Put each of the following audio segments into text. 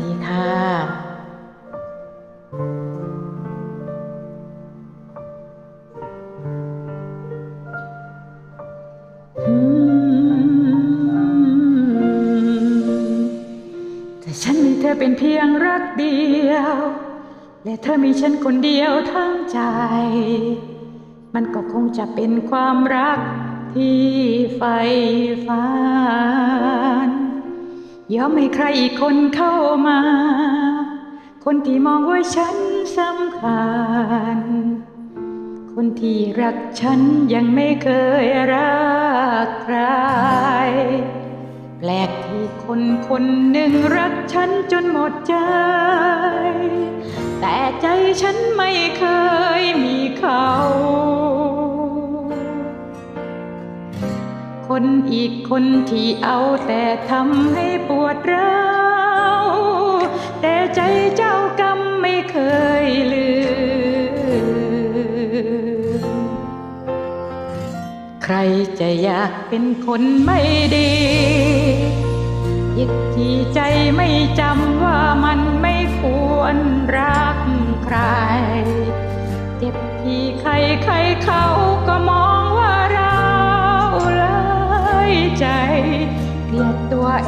ดีค่ะอืมแต่ฉันมีเธอเป็นเพียงรักเดียว และเธอมีฉันคนเดียวทั้งใจ มันก็คงจะเป็นความรักที่ใฝ่ฝัน ยอมให้ใครอีกคนเข้ามา คนที่มองว่าฉันสำคัญ คนที่รักฉันยังไม่เคยรักใคร แปลกที่คนคนหนึ่งรักฉันจนหมดใจ แต่ใจฉันไม่เคยมีเขา คนอีกคนที่เอาแต่ทำให้ปวดร้าวแต่ใจเจ้ากรรมไม่เคยลืม ใครจะอยากเป็นคนไม่ดียิดที่ใจไม่จำว่ามันไม่ควรรักใคร เจ็บที่ใครใครเขา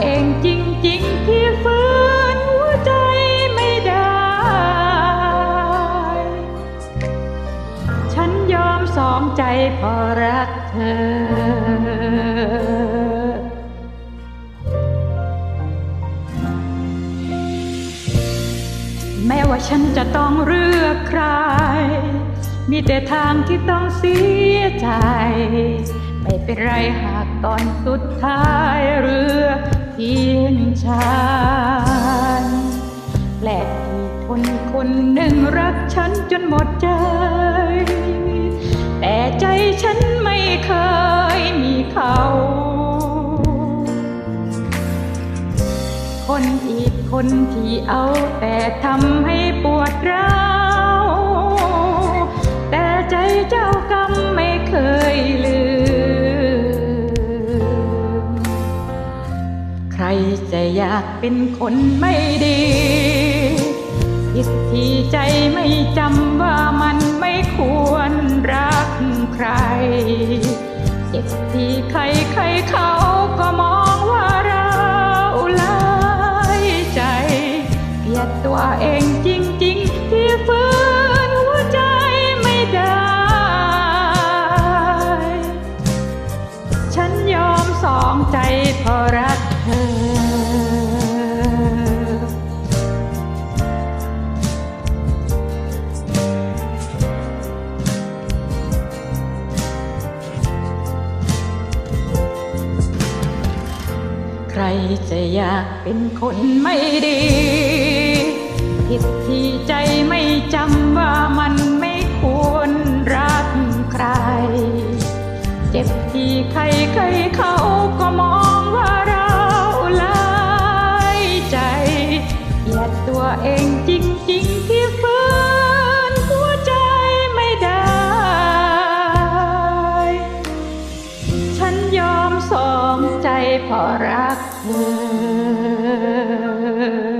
เองจริงๆที่ฝืนหัวใจไม่ได้ ฉันยอมสองใจเพอรักเธอแม้ว่าฉันจะต้องเลือกใคร มีแต่ทางที่ต้องเสียใจ ไม่เป็นไรหากตอนสุดท้ายเรือเพียงฉันแปลกที่คนคนหนึ่งรักฉันจนหมดใจ แต่ใจฉันไม่เคยมีเขา คนอีกคนที่เอาแต่ทำให้ ใจะอยากเป็นคนไม่ดีผิดที่ใจไม่จำว่ามันไม่ควรรักใคร เจ็บที่ใครใครเขาก็มองว่าเราลายใจ เกลียดตัวเองจริง ๆ ที่ฝืนหัวใจไม่ได้ ฉันยอมสองใจเพราะรักเธอ รจะอยากเป็นคนไม่ดีผิดที่ใจไม่จำ รักเธอ